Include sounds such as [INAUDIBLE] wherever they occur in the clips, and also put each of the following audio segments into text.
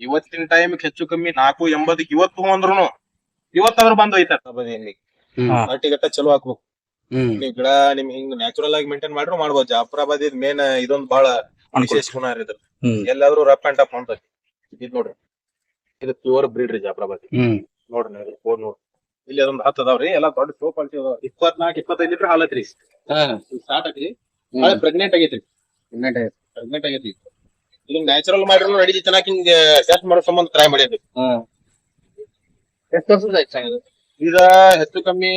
ಇವತ್ತಿನ ಟೈಮ್ ಹೆಚ್ಚು ಕಮ್ಮಿ ನಾಲ್ಕು ಎಂಬತ್ತಕ್ಕೆ ಇವತ್ತು ಅಂದ್ರುನು ಇವತ್ತಾದ್ರೂ ಬಂದ್ ಹೋಯ್ತಾರ ಬದಿಯಲ್ಲಿ ಹ್ಮ್. ಗಟ್ಟ ಚಲೋ ಹಾಕ್ಬೇಕು. ನೀವ್ ಗಿಡ ನಿಮ್ ಹಿಂಗ್ ನ್ಯಾಚುರಲ್ ಆಗಿ ಮೇಂಟೈನ್ ಮಾಡ್ರು ಮಾಡ್ಬೋದು. ಜಾಫರಾಬಾದ್ ಇದ್ ಮೇನ್ ಇದೊಂದ್ ಬಹಳ ವಿಶೇಷ ಗುಣ ರೀ ಇದು ಹ್ಮ್. ಎಲ್ಲಾದ್ರೂ ರಫ್ ಅಂಡ್ ಟಫ್ ಅಂತ ಇದ್ ನೋಡ್ರಿ. ಇದು ಪ್ಯೂರ್ ಬ್ರೀಡ್ ರೀ ಜಾಫರಾಬಾದ್. ನೋಡ್ರಿ ನೋಡ್ರಿ ನೀವು ಫೋನ್ ನೋಡ್ರಿ. ಇಲ್ಲಿ ಅದೊಂದ್ ಹತ್ತು ಅದಾವ್ರಿ ಎಲ್ಲಾ ದೊಡ್ಡ ಶೋ ಕ್ವಾಲಿಟಿ ಅದಾವ. ಇಪ್ಪತ್ನಾಲ್ಕು ಇಪ್ಪತ್ತೈದು ಲೀಟರ್ ಹಾಲತ್ರಿ ಸ್ಟಾರ್ಟ್ ಆಗಿ ಪ್ರೆಗ್ನೆಂಟ್ ಆಗೈತ್ರಿ. ಪ್ರೆಗ್ನೆಂಟ್ ಐದ್. ಪ್ರೆಗ್ನೆಂಟ್ ಆಗೈತಿ ಇದು ನ್ಯಾಚುರಲ್ ಮಾಡಿದ್ರು ನಡೀತಿ ಚೆನ್ನಾಗಿ ಹಿಂಗ ಟೆಸ್ಟ್ ಮಾಡೋ ಸಂಬಂಧ ಟ್ರೈ ಮಾಡಿದ್ವಿ ಹ್ಮ್ ಎಷ್ಟ್ ವರ್ಷದ ಆಯ್ತು ಸರ್ ಇದು? ಈಗ ಹೆಚ್ಚು ಕಮ್ಮಿ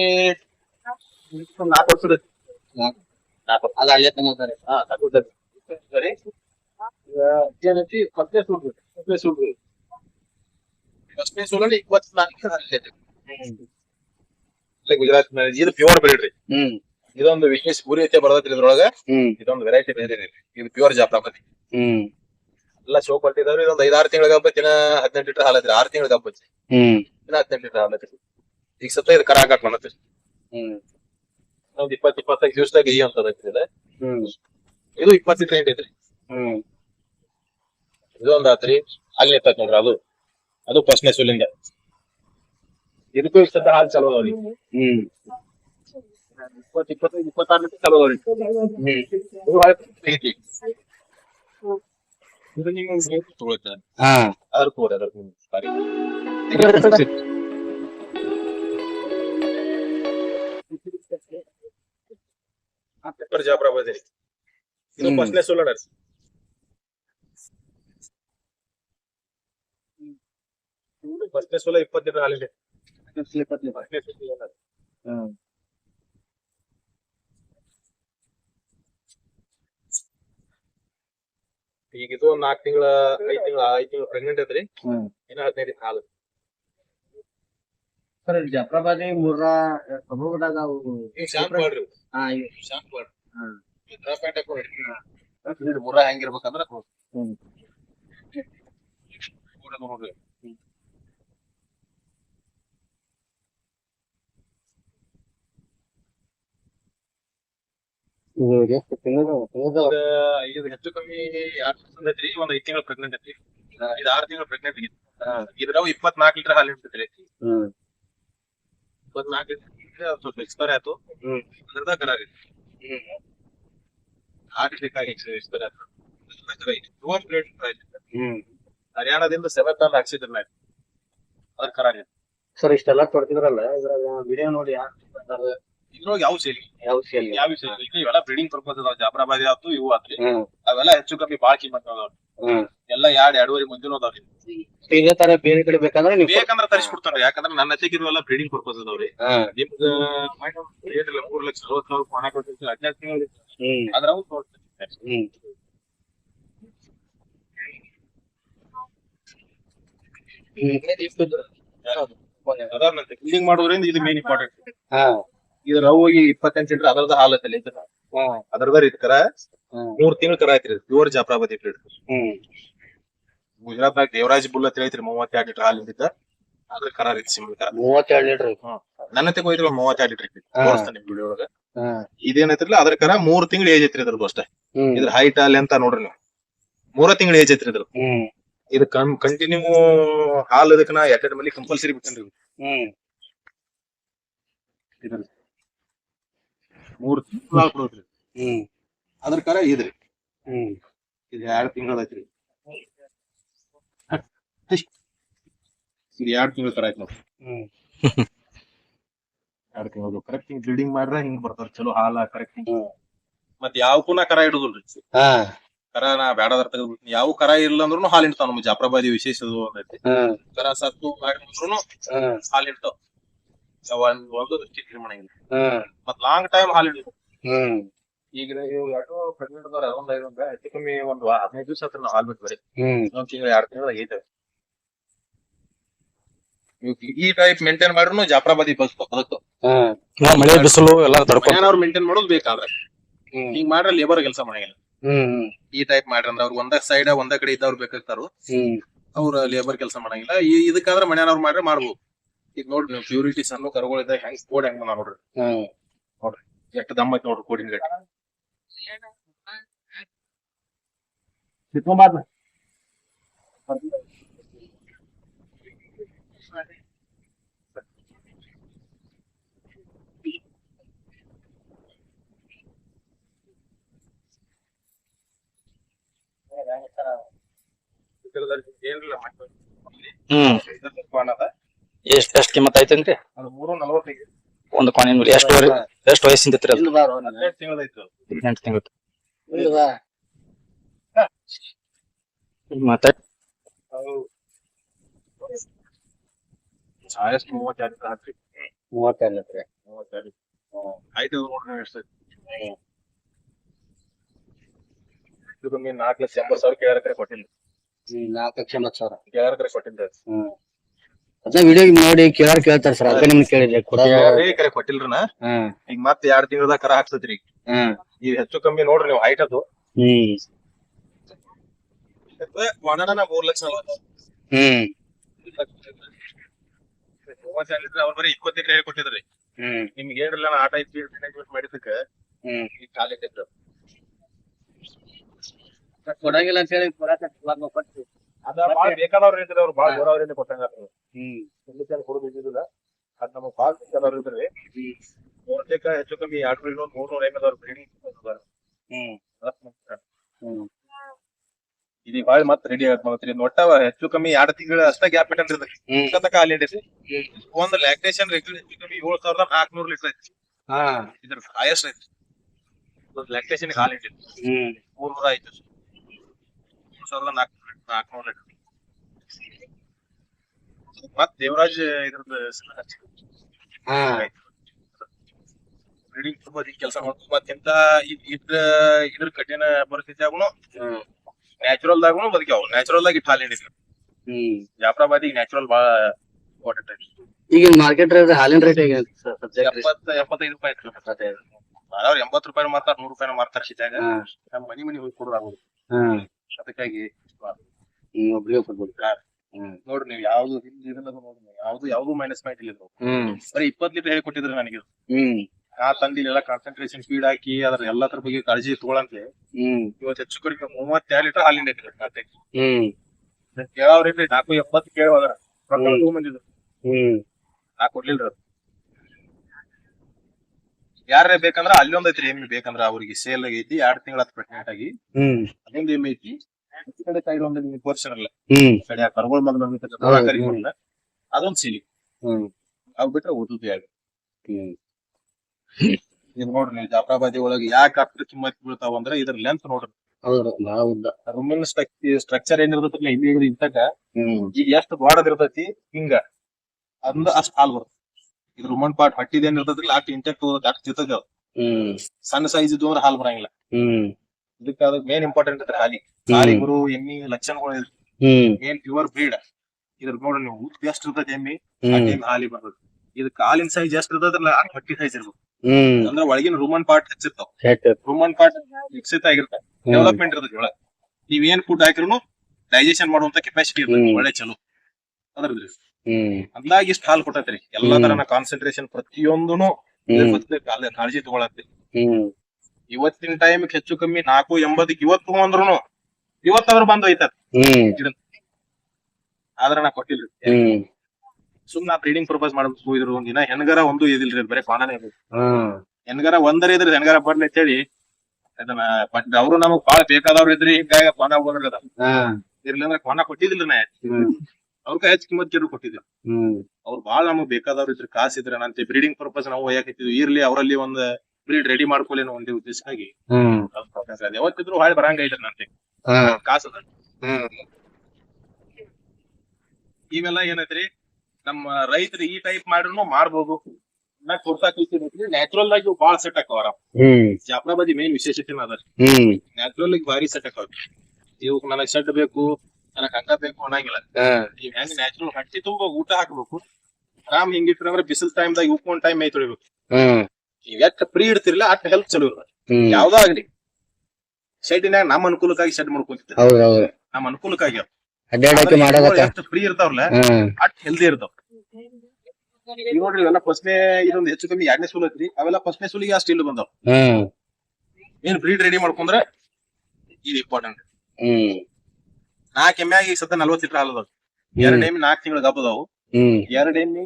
ನಾಲ್ಕು ವರ್ಷದ ನಾಲ್ಕು. ನಾಲ್ಕು ಅದ್ ಅಲ್ಲೇ ತಂಗೋತಾರೆ ಹಾ ನಾಲ್ಕು ವರ್ಷದ. ಸರಿ. ಏನೈತಿ ಫಸ್ಟ್ನೇ ಸೂಲ್ ಫಸ್ಟ್ನೇ ಸೂಲ್ ಫಸ್ಟ್ನೇ ಸೂಲಲ್ಲಿ ಇಪ್ಪತ್ನಾಲ್ಕು ಅಲ್ಲೇ ಗುಜರಾತ್ ಮೇಲೆ ಇದು ಪ್ಯೂರ್ ಬ್ರೀಡ್ ರೀ. ಹ್ಮ್. ಇದೊಂದು ವಿಶೇಷ ಪೂರಿ ಐತೆ ಬರ್ತೈತ್ರಿ ಇದ್ರೊಳಗ. ಹ್ಮ್. ಇದೊಂದು ವೆರೈಟಿ ಬೇರೆ ರೀ. ಇದು ಪ್ಯೂರ್ ಜಾಫ್ರಾಬಾದಿ ಹ್ಮ್. ಎಲ್ಲ ಶೋ ಕ್ವಾಲಿಟಿ ಇದಾವ್ರಿ. ಐದ್ ಐದಾರು ತಿಂಗಳ ಹಬ್ಬ ದಿನ ಹದಿನೆಂಟು ಲೀಟರ್ ಹಾಲ್ ಐತ್ರಿ ಆರು ತಿಂಗಳ ಹಬ್ಬ ಹ್ಮ್. ದಿನ ಹದಿನೆಂಟು ಲೀಟರ್ ಹಾಲ್ ಐತ್ರಿ. ಈಗ ಸತ್ತ ಇದು ಕರ ಹಾಕಕ್ ಬಂದತ್ರಿ. ಹ್ಮ್. ಒಂದ್ ಇಪ್ಪತ್ ಇಪ್ಪತ್ತೈದು ದಿವಸದಾಗ ಈ ಅಂತದ ಐತ್ರಿ ಇದು. ಹ್ಮ್. ಇದು ಲೀಟರ್ ಎಂಟ್ ಐತ್ರಿ. ಹ್ಮ್. ಇದು ಒಂದ್ ಆತ್ರಿ. ಅಲ್ಲಿ ಎತ್ತತ್ ನೋಡ್ರಿ ಅದು. ಅದು ಫಸ್ಟ್ನೇ ಸುಲಿಂದ ಇದಕ್ಕೂ ಈಗ ಸದ್ದ ಹಾಲ್ ಚಲೋ ಅದಾವ್ರಿ. ಹ್ಮ್. ಇಪ್ಪತ್ ಇಪ್ಪತ್ತೈದು ಇಪ್ಪತ್ತಾರು ಲೀಟರ್ ಚಲೋ ಅದಾವ್ರಿ. ಹ್ಮ್. ಇದು ಹಾಲ್ ಐತಿ ಇದು ನೀವು ತಗೊಳ್ತಾ ಹಾ ಅದ್ರ ತಗೋರಿ ಅದ್ರ ಸಾರಿ ಪೆಪ್ಪರ್ ಜಾಫ್ರಾಬಾದಿ ರೀ. ಇದು ಹ್ಮ್. ಫಸ್ಟ್ನೇ ಸುಲಣ ರೀ ಫಸ್ಟ್ನೇ ಸುಲ ಇಪ್ಪತ್ತು ಲೀಟರ್ ಹಾಲಿದೆ ಫಸ್ಟ್ನೇ ಸುಲ ಹ್ಮ್ ಈಗ ಇದು ಒಂದ್ ನಾಕ್ ತಿಂಗಳ ಐದ್ ತಿಂಗಳ ಐದ್ ತಿಂಗಳ ಪ್ರೆಗ್ನೆಂಟ್ ಐತ್ರಿ. ಹ್ಮ್. ಇನ್ನ ಹದಿನೈದು ದಿನ ಹಾಲು ಸರ್ ಜಫ್ರಾಬಾದಿ ಮುರ್ರಾ ಪ್ರಭುಗದಾಗ ಅವು ಈಗ ಶಾಂಪ್ ಮಾಡ್ರಿ. ಹಾ ಇವು. ಶಾಂಪ್ ಮಾಡ್ರಿ. ಹಾಕೊಂಡ್ರಿ ಮುರ್ರಾ ಹೆಂಗಿರ್ಬೇಕಂದ್ರ ಹ್ಮ್. ನೋಡ್ರಿ ಎಷ್ಟು ತಿಂಗಳು ತಿಂಗಳು ಈಗ ಹೆಚ್ಚು ಕಮ್ಮಿ ವರ್ಷ ಐತ್ರಿ ಒಂದ್ ಐದ್ ತಿಂಗಳ ಪ್ರೆಗ್ನೆಂಟ್ ಐತ್ರಿ. ಇದು ಆರ್ ತಿಂಗಳ ಪ್ರೆಗ್ನೆಂಟ್ ಆಗೈತಿ ಇದ್ರಾಗ ಇಪ್ಪತ್ನಾಲ್ಕು ಲೀಟರ್ ಹಾಲು ಇರ್ತೈತ್ರಿ ಹ್ಮ್ ಇಪ್ಪತ್ನಾಲ್ಕು ಲೀಟರ್ ಸ್ವಲ್ಪ ಎಕ್ಸ್ಪೈರ್ ಆಯ್ತು. ಹ್ಮ್ ಅದ್ರದಾಗ ಕರ ಆಗೈತಿ ಹ್ಮ್ ಹಾರ್ಟ್ ಅಟ್ಯಾಕ್ ಆಗಿ ಎಕ್ಸ್ಪೈರ್ ಆಯ್ತು. ಟೂವರ್ ಪ್ಲೇಟ್ ಹ್ಮ್ ಹರಿಯಾಣದಿಂದ ಸೆವೆಂತ್ ಅಲ್ಲಿ ಹಾಕ್ಸಿದ್ರ ನಾ ಅದ್ರ ಕರಾರಿ ಸರ್ ಇಷ್ಟೆಲ್ಲ ತೊಡ್ತಿದ್ರಲ್ಲ ಇದ್ರಾಗ ವಿಡಿಯೋ ನೋಡಿ ಯಾರು ಇದ್ರೊಳಗೆ ಯಾವ ಸೇರಿ ಯಾವ ಸೇಲ್ ಯಾವ ಈಗ ಇವೆಲ್ಲ ಬ್ರೀಡಿಂಗ್ ಪರ್ಪಸ್ ಅದಾವ. ಜಾಫರಾಬಾದಿ ಆತು ಇವು ಆತ್ರಿ ಅವೆಲ್ಲ ಹೆಚ್ಚು ಕಮ್ಮಿ ಬಾಳ ಕಿಮ್ಮತ್ ಅದಾವ. ಎಲ್ಲ ಎರಡ್ ಎರಡೂವರೆ ಮುಂದಿನ ಅದಾವ್ರಿ ಇದೇ ತರ ಬೇರೆ ಕಡೆ ಬೇಕಂದ್ರೆ ನೀವು ಬೇಕಂದ್ರ ತರಿಸ್ಕೊಡ್ತಾನ್ರಿ ಯಾಕಂದ್ರೆ ನನ್ನ ಹತ್ತಿಗೆ ಇರುವೆಲ್ಲ ಬ್ರೀಡಿಂಗ್ ಪರ್ಪಸ್ ಅದಾವ್ರಿ ನಿಮ್ದ ಏನಿಲ್ಲ. ಮೂರ್ ಲಕ್ಷ ಅರವತ್ ಸಾವಿರ ಹಣ ಕೊಟ್ಟಿರ್ತೀವಿ. ಹದಿನೈದು ತಿಂಗಳು ಅದ್ರ ಅವು ಅದಾದ್ಮೇಲೆ ಕ್ಲೀನಿಂಗ್ ಮಾಡೋದ್ರಿಂದ ಇದು ಮೇನ್ ಇಂಪಾರ್ಟೆಂಟ್ ಹಾ. ಇದು ಹೋಗಿ ಇಪ್ಪತ್ತೆಂಟು ಲೀಟರ್ ಅದರದ ಹಾಲು ಐತಲ್ಲ ಇದ್ರ ಅದರದ ರೀತಿ ಕರ ಮೂರ್ ತಿಂಗಳ ಕರ ಐತ್ರಿ ಪ್ಯೂರ್ ಜಾಫರಾಬಾದಿ ಬ್ರೀಡ್ ಗುಜರಾತ್ ನಾಗ ದೇವರಾಜ್ ಬುಲ್ ಅಂತ ಐತ್ರಿ ಮೂವತ್ತೆರಡು ಲೀಟರ್ ಹಾಲು ಇದ್ದಿದ್ದ. ಅದ್ರ ಕರ ಐತಿ ಸಿಂಬಲ್ ಕರ. ಮೂವತ್ತೆರಡು ಲೀಟರ್. ನನ್ನ ತೆಗೆ ಹೋಯ್ತಿಲ್ಲ ಮೂವತ್ತೆರಡು ಲೀಟರ್. ತೋರಿಸ್ತಾನೆ ನಿಮ್ ವಿಡಿಯೋ ಒಳಗ. ಇದೇನೈತ್ರಲ್ಲ ಅದ್ರ ಕರ ಮೂರ್ ತಿಂಗಳು ಏಜ್ ಐತ್ರಿ ಅದ್ರದ್ದು ಅಷ್ಟೇ. ಇದ್ರ ಹೈಟ್ ಅಲ್ಲಿ ಅಂತ ನೋಡ್ರಿ ನೀವು. ಮೂರ ತಿಂಗಳು ಏಜ್ ಐತ್ರಿ ಇದ್ರ ಇದು ಇದು ಕಂಟಿನ್ಯೂ ಹಾಲು ಇದಕ್ಕೆ ನಾ ಎರಡೆರಡು ಮಲ್ಲಿ ಕಂಪಲ್ಸರಿ ಬಿಟ್ಟನ್ರಿ ಹ್ಮ್. ಇದ್ರಲ್ಲಿ. ಮೂರ್ ತಿಂಗಳು ಹ್ಮ್. ಅದ್ರ ಕರ ಇದ್ರಿ. ಹ್ಮ್. ಇದು ಎರಡ್ ತಿಂಗಳ ಐತ್ರಿ ಇದು ಎರಡ್ ತಿಂಗಳ ಕರ ಐತ್ ನೋಡ್ರಿ. ಹ್ಮ್. [LAUGHS] ಎರಡ್ ತಿಂಗಳು ಕರೆಕ್ಟ್ ಹಿಂಗ್ ಬಿಲ್ಡಿಂಗ್ ಮಾಡ್ರ ಹಿಂಗ್ ಬರ್ತಾರ. ಚಲೋ ಹಾಲ ಕರೆಕ್ಟ್. ಮತ್ ಯಾವ ಕುನ ಕರ ಇಡುದಿಲ್ರಿ? ಹಾ. ಕರ ನಾ ಬೇಡದ್ರ ತೆಗೆದ್ಬಿಡ್ತೀನಿ ಯಾವ ಕರ ಇಲ್ಲ ಅಂದ್ರೂ ಹಾಲ್ ಇಡ್ತಾವ ನಮ್ಮ ಜಾಫ್ರಾಬಾದಿ ವಿಶೇಷ ಕರ ಸತ್ತು ಮಾಡಿದ್ರು ಹ್ಮ್. ಹಾಲ್ ಇಡ್ತಾವ. ಒಂದ್ ಒಂದು ದೃಷ್ಟಿ ಹ್ಮ್ ಮತ್ ಲಾಂಗ್ ಟೈಮ್ ಹಾಲ್ ಹ್ಮ್ ಈಗ ಯಾರೋ ಎರಡು ಪ್ರೆಗ್ನೆಂಟ್ ಅದಾರ ಒಂದ್ ಐದು ಒಂದ್ ಹೆಚ್ಚು ಕಮ್ಮಿ ಒಂದ್ ಹದಿನೈದು ದಿವಸ ಹತ್ರ ನಾವು ಹಾಲ್ ಬಿಟ್ಟು ಬರೀ. ಹ್ಮ್. ಒಂದ್ ತಿಂಗಳು ಎರಡು ತಿಂಗಳ ಐತವೆ ಇವ್ಕ್ ಈ ಟೈಪ್ ಮೇಂಟೈನ್ ಮಾಡ್ರು ಜಾಫ್ರಾಬಾದಿ ಬಸ್ ಅದಕ್ಕೆ. ಹ್ಮ್ ಮಳೆ ಬಿಸಿಲು ಎಲ್ಲ ತಡ್ಕೊಂಡು ಮನೆಯವ್ರು ಮೇಂಟೈನ್ ಮಾಡೋದು ಬೇಕಾದ್ರೆ. ಹ್ಮ್. ಹಿಂಗ್ ಮಾಡ್ರೆ ಲೇಬರ್ ಕೆಲಸ ಮಾಡಂಗಿಲ್ಲ ಹ್ಮ್ ಈ ಟೈಪ್ ಮಾಡ್ರಿ ಅಂದ್ರೆ ಅವ್ರು ಒಂದ ಸೈಡ್ ಒಂದ ಕಡೆ ಇದ್ದವ್ರು ಬೇಕಾಗ್ತಾರ. ಹ್ಮ್. ಅವ್ರ ಲೇಬರ್ ಕೆಲಸ ಮಾಡಂಗಿಲ್ಲ. ಈ ಇದಕ್ಕಾದ್ರೆ ಮನೆಯವ್ರು ಮಾಡ್ರೆ ಮಾಡ್ಬೋದು. ಈಗ ನೋಡ್ರಿ ನೀವು ಪ್ಯೂರಿಟಿ ಸಣ್ಣ ಕರುಗಳಿದ್ದ ಹೆಂಗ್ ಕೋಡ್ ಹೆಂಗ್ ಬಂದಾವ್ ನೋಡ್ರಿ. ಹ್ಮ್ ಎಷ್ಟು ದಮ್ಮ ಐತಿ ನೋಡ್ರಿ ಕೋಡಿನ ಗಟ್ಟಿ ಸಿತ್ಕೊಂಬಾರ್ನ ಏನಿಲ್ಲ ಹ್ಮ್. ಅದ. ಎಷ್ಟ್ ಎಷ್ಟ್ ಕಿಮ್ಮತ್ ಐತೇನ್ರಿ ಅದು ಮೂರು ನಲವತ್ತೈದು. ಒಂದ್ ಕಾಣಿನ ಮೇಲೆ ಎಷ್ಟು ಎಷ್ಟು ವಯಸ್ಸಿಂದ ಐತ್ರಿ ಅದು? ಹದಿನೆಂಟು ತಿಂಗಳಾಯ್ತು. ಎಂಟು ತಿಂಗಳು. ಅದು ಆಯಸ್ ಮೂವತ್ತೆರಡು ಹಾಕ್ರಿ ಮೂವತ್ತೆರಡು ಮೂವತ್ತೆರಡು ಆಯ್ತು ನೋಡ್ರಿ ಎಷ್ಟು ಇದು ನಾಲ್ಕು ಲಕ್ಷ ಎಂಬತ್ತು ಸಾವಿರ ಕೇಳಾರ ಕರೆ ಕೊಟ್ಟಿಲ್ಲ ನಾಲ್ಕು ಲಕ್ಷ ಎಂಬತ್ತು ಸಾವಿರ. ಕೇಳಾರ ಕರೆ ಕೊಟ್ಟಿದ್ದ. ಹ್ಮ್. ಅದ್ನ ವಿಡಿಯೋ ನೋಡಿ ಕೇಳಾರ್ ಕೇಳ್ತಾರ ಸರ್ ಅದಕ್ಕೆ ನಿಮ್ಗೆ ಕೇಳಿದ್ರೆ ಕರೆ ಕೊಟ್ಟಿಲ್ರನ? ಹ್ಮ್ ಈಗ ಮತ್ತೆ ಎರಡ್ ತಿಂಗಳದಾಗ ಕರ ಹಾಕ್ಸತ್ರಿ ಹ್ಮ್ ಈಗ ಹೆಚ್ಚು ಕಮ್ಮಿ ನೋಡ್ರಿ ನೀವು ಹೈಟ್ ಅದು. ಹ್ಮ್. ಒಣನ ಮೂರ್ ಲಕ್ಷ ಹ್ಮ್. ಅವ್ರ ಬರೀ ಹೇಳಿ ಕೊಟ್ಟಿದ್ರಿ. ಹ್ಮ್. ನಿಮ್ಗೆ ಏನಿಲ್ಲ ಆಟ ಐತಿ ಮಾಡಿದಕ್ಕೆ ಈಗ ಕೊಡಂಗಿಲ್ಲ ಅಂತ ಹೇಳಿ ಕೊಟ್ಟು ಅದ ಬಾಳ ಬೇಕಾದವ್ರು ಇದ್ರಿ ಅವ್ರು ಬಾಳ ದೂರವ್ರಿಂದ ಕೊಟ್ಟಂಗ ಹ್ಮ್ ಸಂಗೀತ ಕೊಡೋದು ಇದ್ದಿದ್ದಿಲ್ಲ ಅದ್ ನಮಗ್ ಬಾಳ ಬೇಕಾದವ್ರು ಇದ್ರಿ ನೋಡ್ಲಿಕ್ಕ ಹೆಚ್ಚು ಕಮ್ಮಿ ಎರಡು ನೂರು ಮೂರ್ ನೂರ ಐವತ್ತವ್ರು ಬ್ರೀಡಿಂಗ್ ಹ್ಮ್. ಹ್ಮ್. ಇದೀಗ ಬಾಳ್ ಮತ್ ರೆಡಿ ಒಟ್ಟ ಹೆಚ್ಚು ಕಮ್ಮಿ ಎರಡ್ ತಿಂಗಳ ಅಷ್ಟ ಗ್ಯಾಪ್ ಇಟ್ಟಂದ್ರಿ ಹ್ಮ್. ತನಕ ಅಲ್ಲಿ ಇಡೀರಿ ಒಂದ್ ಲ್ಯಾಕ್ಟೇಷನ್ ಹೆಚ್ಚು ಕಮ್ಮಿ ಏಳ್ ಸಾವಿರದ ನಾಲ್ಕನೂರ್ ಲೀಟರ್ ಐತಿ. ಇದ್ರ ಹೈಯೆಸ್ಟ್ ಐತಿ. ಒಂದ್ ಲ್ಯಾಕ್ಟೇಷನ್ ಹಾಲು ಇಟ್ಟಿರಿ ಹ್ಮ್. ಮೂರ್ ನೂರ ಆಯ್ತು ಮೂರ್ ಸಾವಿರದ ನಾಲ್ಕು ಲೀಟರ್ ಮತ್ ದೇವರಾಜ್ ಇದ್ರದ್ದು ರೀಡಿಂಗ್ ತುಂಬಾ ಕೆಲಸ ಮಾಡ್ಕೊಂಡು ಮತ್ತೆಂತ ಇದ್ರ ಇದ್ರ ಕಠಿಣ ಪರಿಸ್ಥಿತಿಯಾಗುನು ಹ್ಮ್ ನ್ಯಾಚುರಲ್ ದಾಗುನು ಬದುಕ್ಯಾವ ನ್ಯಾಚುರಲ್ ದಾಗ ಇಟ್ಟು ಹಾಲು ಹಿಡಿದ್ರು. ಜಾಫ್ರಾಬಾದಿಗೆ ನ್ಯಾಚುರಲ್ ಬಾಳ ಇಂಪಾರ್ಟೆಂಟ್ ಐತಿ ಈಗ ಮಾರ್ಕೆಟ್ ರೇಟ್ ಹಾಲಿನ ರೇಟ್ ಹೇಗೆ ಎಪ್ಪತ್ತ ಎಪ್ಪತ್ತೈದು ರೂಪಾಯಿ ಐತಿ ಅವ್ರ ಎಂಬತ್ತು ರೂಪಾಯಿ ಮಾರ್ತಾರ ನೂರು ರೂಪಾಯಿ ಮಾರ್ತಾರ ಸಿಟ್ಯಾಗ ಹಾ. ನಮ್ ಮನಿ ಮನಿ ಹೋಗಿ ಕೊಡೋದಾಗುದು ಅದಕ್ಕಾಗಿ ಹ್ಮ್ ಒಬ್ರಿಗೆ ಕೊಡ್ಬೋದು ನೋಡ್ರಿ ನೀವು ಯಾವ್ದು ಇದೆಲ್ಲ ನೋಡ್ರಿ ಯಾವ್ದು ಯಾವ್ದು ಮೈನಸ್ ಪಾಯಿಂಟ್ ಇಲ್ಲ. ಹ್ಮ್. ಬರೀ ಇಪ್ಪತ್ತು ಲೀಟರ್ ಹೇಳಿ ಕೊಟ್ಟಿದ್ರು ನನಗೆ. ಹ್ಮ್. ಆ ತಂದಿಲ್ಲ ಕಾನ್ಸಂಟ್ರೇಷನ್ ಫೀಡ್ ಹಾಕಿ ಅದ್ರ ಎಲ್ಲದ್ರ ಬಗ್ಗೆ ಕಾಳಜಿ ತಗೊಳಂತೆ. ಹ್ಮ್. ಇವತ್ತು ಹೆಚ್ಚು ಕಡಿಮೆ ಮೂವತ್ತೆರಡು ಲೀಟರ್ ಹಾಲಿನ ಐತಿ ಹ್ಮ್. ಕೇಳವ್ರಿ ನಾಲ್ಕು ಎಪ್ಪತ್ತು ಕೇಳುವಾಗ ರೊಕ್ಕ. ತಗೊಂಬಂದಿದ್ರು ಹ್ಮ್. ನಾ ಕೊಡ್ಲಿಲ್ರಿ ಯಾರೇ ಬೇಕಂದ್ರ ಅಲ್ಲಿ ಒಂದ್ ಐತ್ರಿ ಎಮ್ಮಿ ಬೇಕಂದ್ರ ಅವ್ರಿಗೆ ಸೇಲ್ ಆಗೈತಿ ಎರಡ್ ತಿಂಗಳ ಪ್ರೆಗ್ನೆಂಟ್ ಆಗಿ ಅದೊಂದು ಎಮ್ಮಿ ಐತಿ. ಕಡೆ ಸೈಡ್ ಒಂದು ನಿಮ್ಗೆ ತೋರ್ಸಿರಲ್ಲ. ಹ್ಮ್. ಈ ಕಡೆ ಆ ಕರ್ಗೋಳ್ ಮಗನ ನಮ್ಗೆ ಹ್ಮ್. ಅದೊಂದ್ ಸಿಲಿ ಹ್ಮ್. ಅವ್ ಬಿಟ್ರೆ ಓದುದು ಯಾರು ಹ್ಮ್. ಈಗ ನೋಡ್ರಿ ನೀವು ಜಾಫ್ರಾಬಾದಿ ಒಳಗೆ ಯಾಕೆ ಅಷ್ಟು ಕಿಮ್ಮತ್ ಬೀಳ್ತಾವ ಅಂದ್ರೆ ಇದ್ರ ಲೆಂತ್ ನೋಡ್ರಿ. ಹೌದು ಉದ್ದ ರೂಮಿನ ಸ್ಟ್ರಕ್ಚರ್ ಏನಿರ್ತೈತಿ ಇಲ್ಲಿ ಹ್ಮ್. ಈಗ ಎಷ್ಟು ದೊಡ್ಡದಿರ್ತೈತಿ? ಹಿಂಗ. ಅಂದ ಅಷ್ಟ್ ಹಾಲ್ ಬರ್ತದೆ ಇದು ರುಮನ್ ಪಾರ್ಟ್ ಹಟ್ಟಿದ ಏನ್ ಇರ್ತೈತಿ ಅಷ್ಟು ಇಂಟೆಕ್ಟ್ ಅಷ್ಟು ಹ್ಮ್. ಸಣ್ಣ ಸೈಜ್ ಇದ್ದು ಅಂದ್ರೆ ಹಾಲ್ ಬರಂಗಿಲ್ಲ. ಹ್ಮ್. ಇದಕ್ಕೆ ಅದಕ್ಕೆ ಮೇನ್ ಇಂಪಾರ್ಟೆಂಟ್ ಅಂದ್ರೆ ಹಾಲಿ. ಹಾಲಿ ಗುರು ಎಮ್ಮಿ ಲಕ್ಷಣಗಳು ಮೇನ್ ಪ್ಯೂರ್ ಬ್ರೀಡ್ ಇದ್ರ ನೋಡ್ರಿ ನೀವು ಉದ್ದ ಎಷ್ಟು ಇರ್ತೈತಿ ಎಮ್ಮಿ ಹಾಲಿ ಬರ್ತದೆ ಇದಕ್ಕೆ ಹಾಲಿನ ಸೈಜ್ ಎಷ್ಟು ಇರ್ತದಲ್ಲ ಆ ಹೊಟ್ಟಿ ಸೈಜ್ ಇರ್ಬೇಕು. ಅಂದ್ರೆ ಒಳಗಿನ ರೂಮನ್ ಪಾರ್ಟ್ ಹೆಚ್ಚಿರ್ತಾವ. ರೂಮನ್ ಪಾರ್ಟ್ ವಿಕಸಿತ ಆಗಿರ್ತಾವ ಡೆವಲಪ್ಮೆಂಟ್ ಇರ್ತೈತಿ ಒಳಗೆ. ನೀವ್ ಏನ್ ಫುಡ್ ಹಾಕಿದ್ರು ಡೈಜೆಷನ್ ಮಾಡುವಂತ ಕೆಪಾಸಿಟಿ ಇರ್ತೈತಿ. ಒಳ್ಳೆ ಚಲೋ. ಅದ್ರದ್ರಿ ಅಂದಾಗಿ ಇಷ್ಟ ಹಾಲು ಕೊಟ್ಟೈತ್ರಿ. ಎಲ್ಲಾ. ತರನ ಕಾನ್ಸಂಟ್ರೇಷನ್ ಪ್ರತಿಯೊಂದನು ಕಾಳ- ಕಾಳಜಿ ತಗೊಳತ್ರಿ. ಇವತ್ತಿನ ಟೈಮ್ ಹೆಚ್ಚು ಕಮ್ಮಿ ನಾಲ್ಕು ಎಂಬತ್ತಕ್ಕೆ ಇವತ್ತು ಅಂದ್ರೂನು ಇವತ್ತಾದ್ರೂ ಬಂದ್ ಹೋಯ್ತದ. ಆದ್ರ ನಾ ಕೊಟ್ಟಿಲ್ರಿ. ಹ್ಮ್. ಸುಮ್ನ ಬ್ರೀಡಿಂಗ್ ಪರ್ಪಸ್ ಮಾಡ್ಬೇಕು ಇದ್ರ ಒಂದಿನ. ದಿನ ಹೆಣ್ಗರ ಒಂದು ಇದಿಲ್ರಿ ಬರೀ ಹ್ಮ್ ಹೆಣ್ಗರ ಒಂದರ ಇದ್ರಿ ಹೆಣ್ಗಾರ ಬರ್ಲಿ ಅಂತೇಳಿ ಅದನ್ನ ಬಟ್ ಅವ್ರು ನಮಗ್ ಬಾಳ ಬೇಕಾದವ್ರು ಇದ್ರಿ ಹಿಂಗಾಗಿ ಕೊನ ಇರ್ಲಿ ಅಂದ್ರೆ ಕೊನ ಕೊಟ್ಟಿದಿಲ್ರಿ ನಾ ಅವ್ರಕ ಅವ್ರ ಹೆಚ್ಚು ಕಿಮ್ಮತ್ ಕೇಳಿ ಕೊಟ್ಟಿದ್ರು ಅವ್ರು ಬಾಳ ನಮಗ್ ಬೇಕಾದವ್ರು ಇದ್ರಿ ಕಾಸ್ ಇದ್ರ ನಂತೆ ಬ್ರೀಡಿಂಗ್ ಪರ್ಪಸ್ ನಾವು ಒಯ್ಯಾಕತ್ತಿದ್ವಿ ಇರ್ಲಿ ಅವರಲ್ಲಿ ಒಂದ್ ಬ್ರೀಡ್ ರೆಡಿ ಮಾಡ್ಕೊಳ್ಳಿ ಅನ್ನೋ ಒಂದೇ ಉದ್ದೇಶಕ್ಕಾಗಿ ಹ್ಮ್. ಯಾವತ್ತಿದ್ರು ಹಾಳೆ ಬರಂಗ ಐತ್ರಿ ನಂತೆ ಕಾಸದ ಹ್ಮ್. ಇವೆಲ್ಲ ಏನೈತ್ರಿ? ನಮ್ಮ ರೈತರು ಈ ಟೈಪ್ ಮಾಡಿದ್ರು ಮಾಡ್ಬೋದು. ನಾ ತೋರ್ಸಾಕ್ ನ್ಯಾಚುರಲ್ ಆಗಿ ಬಾಳ ಸೆಟ್ ಆಕವ ಹ್ಮ್. ಜಾಫ್ರಾಬಾದಿ ಮೇನ್ ವಿಶೇಷತೆ ಅದ. ನ್ಯಾಚುರಲ್ ಆಗಿ ಭಾರಿ ಸೆಟ್ ಆಕವ್ ಇವಕ್ ನನಗ್ ಸೆಟ್ ಬೇಕು ನನಗ್ ಹಂಗ ಬೇಕು ಅನ್ನಂಗಿಲ್ಲ. ಈಗ ನೀವ್ ಹೆಂಗ್ ನ್ಯಾಚುರಲ್ ಹಟ್ಟಿ ತುಂಬಾ ಊಟ ಹಾಕ್ಬೇಕು. ಆರಾಮ್ ಹಿಂಗಿಟ್ರಂದ್ರೆ ಬಿಸಿಲ್ ಟೈಮ್ ದಾಗ ಉಪ್ಪು ಒಂದ್ ಟೈಮ್ ಮೈ ತೊಳಿಬೇಕು. ನೀವ್ ಎಷ್ಟ್ ಫ್ರೀ ಇಡ್ತಿರ್ಲಿಲ್ಲ ಅಷ್ಟ್ ಹೆಲ್ತ್ ಚಲೋ ಇರ್ತದೆ ಯಾವ್ದೋ ಆಗ್ಲಿ ಶೆಡ್ಡಿನಾಗ ನಮ್ಮ ಅನುಕೂಲಕ್ಕಾಗಿ ಶೆಡ್ ಮಾಡ್ಕೊಂತಿದ್ದೆ. ಹೌದ್ ಹೌದು. ನಮ್ಮ ಅನುಕೂಲಕ್ಕಾಗಿ ಅಡ್ಡಾಡಕ್ಕೆ ಎಷ್ಟು ಫ್ರೀ ಇರ್ತಾವ್ರಲ್ಲ ಅಟ್ ಅಷ್ಟ್ ಹೆಲ್ದಿ ಇರ್ತಾವ. ಈಗ ನೋಡ್ರಿ ಇವೆಲ್ಲ ಫಸ್ಟ್ನೇ ಇದೊಂದು ಹೆಚ್ಚು ಕಮ್ಮಿ ಎರಡನೇ ಸೂಲ್ ಐತ್ರಿ. ಅವೆಲ್ಲ ಫಸ್ಟ್ನೇ ಸೂಲಿಗೆ ಅಷ್ಟು ಇಲ್ಲಿ ಬಂದಾವ. ಹ್ಮ್. ಏನ್ ಬ್ರೀಡ್ ರೆಡಿ ಮಾಡ್ಕೊಂಡ್ರ ಇದು ಇಂಪಾರ್ಟೆಂಟ್ ಹ್ಮ್. ನಾಲ್ಕು ಎಮ್ಮೆ ಈಗ ಸತ ನಲ್ವತ್ತು ಲೀಟರ್ ಹಾಲು ಅದಾವ. ಎರಡ್ ಎಮ್ಮೆ ನಾಲ್ಕು ತಿಂಗಳ ಗಬ್ಬದವು ಹ್ಮ್. ಎರಡ್ ಎಮ್ಮಿ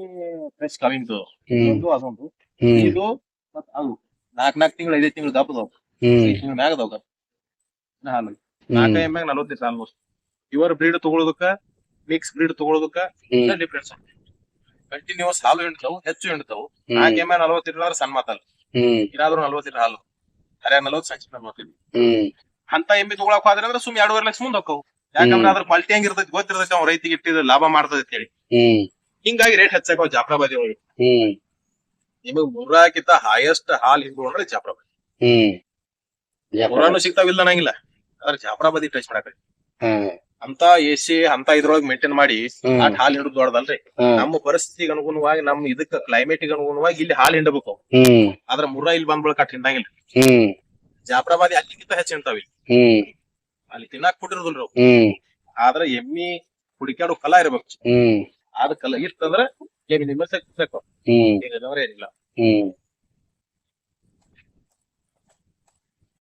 ಫ್ರೆಶ್ ಕವಿಂಗ್ ಒಂದು ಅದೊಂದು. ಇದು ಮತ್ತ್ ಅದು ನಾಕ್ ನಾಕ್ ತಿಂಗಳು ಐದೈದ್ ತಿಂಗಳು ಹ್ಮ್. ಐದ್ ತಿಂಗಳು ಮ್ಯಾಗ ಅದಾವ ಹಾಲು ನಾಲ್ಕ ಎಮ್ಮ್ಯಾಗ ನಲ್ವತ್ತು ಲೀಟರ್ ಆಲ್ಮೋಸ್ಟ್ ಇವರ್ ಬ್ರೀಡ್ ತಗೊಳೋದಕ್ಕ ಮಿಕ್ಸ್ ಬ್ರೀಡ್ ತಗೊಳೋದಕ್ಕ ಹ್ಮ್. ಡಿಫ್ರೆನ್ಸ್ ಕಂಟಿನ್ಯೂಸ್ ಹಾಲು ಹಿಂಡ್ತಾವು ಹೆಚ್ಚು ಹಿಂಡ್ತಾವು ನಾಲ್ಕ ಎಮ್ಮೆ ನಲ್ವತ್ತು ಲೀಟರ್ ಆದ್ರೆ ಸಣ್ಣ ಮಾತಲ್ಲ. ಹ್ಮ್. ಇರಾದ್ರೂ ನಲ್ವತ್ತು ಲೀಟರ್ ಹಾಲು. ಅರೆ ನಲ್ವತ್ತು ಸಂಚಿ ನಲ್ವತ್ತು ಹ್ಮ್. ಅಂತ ಎಮ್ಮಿ ತಗೊಳಕ್ ಹೋದ್ರೆ ಅಂದ್ರೆ ಸುಮ್ ಎರಡೂವರೆ ಲಕ್ಷ ಮುಂದೆ ಹೋಕ್ಕವು. ಯಾಕಂದ್ರೆ ಅದ್ರ ಕ್ವಾಲಿಟಿ ಹೆಂಗಿರ್ತೈತಿ ಗೊತ್ತಿರ್ತೈತಿ ಅವ್ನ ರೈತಿಗೆ ಇಟ್ಟಿದ್ ಲಾಭ ಮಾಡ್ತೈತಿ ಹೇಳಿ. ಹ್ಮ್. ಹಿಂಗಾಗಿ ರೇಟ್ ಹೆಚ್ಚಾಕವ್ ಜಾಫ್ರಾಬಾದಿ ಒಳಗೆ. ಹ್ಮ್. ನಿಮಗ್ ಮುರಾಕಿತ ಹೈಯೆಸ್ಟ್ ಹಾಲ್ ಹಿಂಗ್ ಅಂದ್ರೆ ಜಾಫ್ರಾಬಾದಿ. ಹ್ಮ್. ಮುರ್ರಾನು ಸಿಗ್ತಾವಿಲ್ಲ ಅನ್ನಂಗಿಲ್ಲ ಆದ್ರೆ ಜಾಫ್ರಾಬಾದಿ ಟಚ್ ಮಾಡಕ್ ಅಂತ ಎಸಿ ಅಂತ ಇದ್ರೊಳಗೆ ಮೇಂಟೈನ್ ಮಾಡಿ ಆ ಹಾಲ್ ಹಿಡಿದು ದೊಡ್ಡದಲ್ರಿ. ನಮ್ಮ ಪರಿಸ್ಥಿತಿಗೆ ಅನುಗುಣವಾಗಿ ನಮ್ ಇದಕ್ಕ ಕ್ಲೈಮೇಟ್ ಅನುಗುಣವಾಗಿ ಇಲ್ಲಿ ಹಾಲ್ ಹಿಂಡಬೇಕು. ಆದ್ರ ಮುರ್ರಾ ಇಲ್ಲಿ ಬಂದ್ ಬಳಕ ಹಿಂಡಂಗಿಲ್ಲ. ಜಾಫ್ರಾಬಾದಿ ಅಲ್ಲಿಗಿಂತ ಹೆಚ್ಚು ಹಿಂಡ್ತಾವಿ ಇಲ್ಲಿ? ಅಲ್ಲಿ ತಿನ್ನಾಕ್ ಕೊಟ್ಟಿರೋದಿಲ್ರಿ ಆದ್ರ ಎಮ್ಮಿ ಹುಡುಕಾಡು ಕಲಾ ಇರ್ಬೇಕು. ಆದ ಕಲ ಇರ್ತಂದ್ರ ಎಮ್ಮಿ ನಿಮ್ಮ ಹ್ಮ್. ಏನಿಲ್ಲ.